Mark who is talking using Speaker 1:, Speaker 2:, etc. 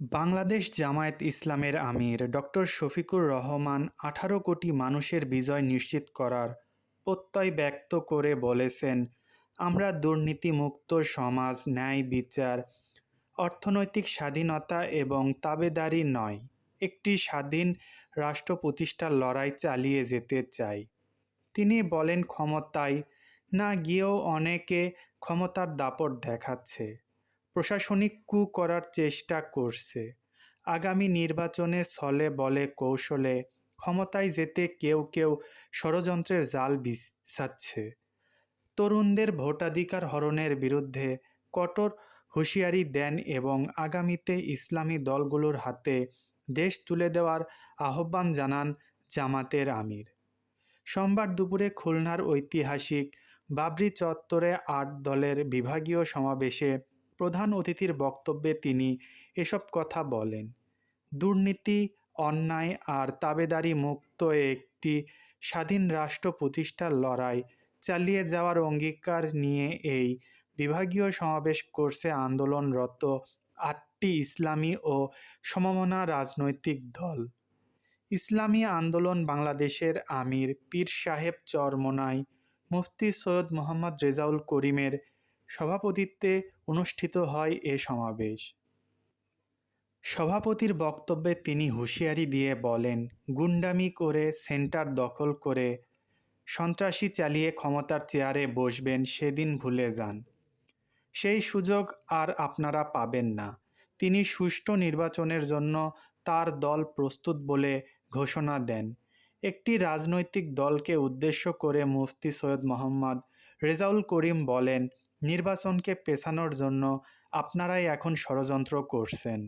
Speaker 1: বাংলাদেশ জামায়াত ইসলামের আমির ডক্টর শফিকুর রহমান আঠারো কোটি মানুষের বিজয় নিশ্চিত করার প্রত্যয় ব্যক্ত করে বলেছেন, আমরা দুর্নীতিমুক্ত সমাজ, ন্যায়, বিচার, অর্থনৈতিক স্বাধীনতা এবং তাবেদারি নয়, একটি স্বাধীন রাষ্ট্র প্রতিষ্ঠার লড়াই চালিয়ে যেতে চাই। তিনি বলেন, ক্ষমতায় না গিয়েও অনেকে ক্ষমতার দাপট দেখাচ্ছে। প্রশাসনিক কু করার চেষ্টা করছে। আগামী নির্বাচনে ছলে বলে কৌশলে ক্ষমতায় যেতে কেউ কেউ ষড়যন্ত্রের জাল বিছাচ্ছে। তরুণদের ভোটাধিকার হরণের বিরুদ্ধে কঠোর হুঁশিয়ারি দেন এবং আগামীতে ইসলামী দলগুলোর হাতে দেশ তুলে দেওয়ার আহ্বান জানান জামাতের আমির। সোমবার দুপুরে খুলনার ঐতিহাসিক বাবরি চত্বরে আট দলের বিভাগীয় সমাবেশে প্রধান অতিথির বক্তব্যে তিনি এসব কথা বলেন। দুর্নীতি, অন্যায় আর তাবেদারি মুক্ত একটি স্বাধীন রাষ্ট্র প্রতিষ্ঠার লড়াই চালিয়ে যাওয়ার অঙ্গীকার নিয়ে এই বিভাগীয় সমাবেশ করছে আন্দোলনরত আটটি ইসলামী ও সমমনা রাজনৈতিক দল। ইসলামী আন্দোলন বাংলাদেশের আমির পীর সাহেব চরমনাই মুফতি সৈয়দ মোহাম্মদ রেজাউল করিমের সভাপতিত্বে অনুষ্ঠিত হয় এ সমাবেশ। সভাপতির বক্তব্যে তিনি হুঁশিয়ারি দিয়ে বলেন, গুন্ডামি করে সেন্টার দখল করে সন্ত্রাসী চালিয়ে ক্ষমতার চেয়ারে বসবেন সেদিন ভুলে যান। সেই সুযোগ আর আপনারা পাবেন না। তিনি সুষ্ঠু নির্বাচনের জন্য তার দল প্রস্তুত বলে ঘোষণা দেন। একটি রাজনৈতিক দলকে উদ্দেশ্য করে মুফতি সৈয়দ মোহাম্মদ রেজাউল করিম বলেন নির্বাচনকে পেছানোর জন্য আপনারাই এখন ষড়যন্ত্র করছেন।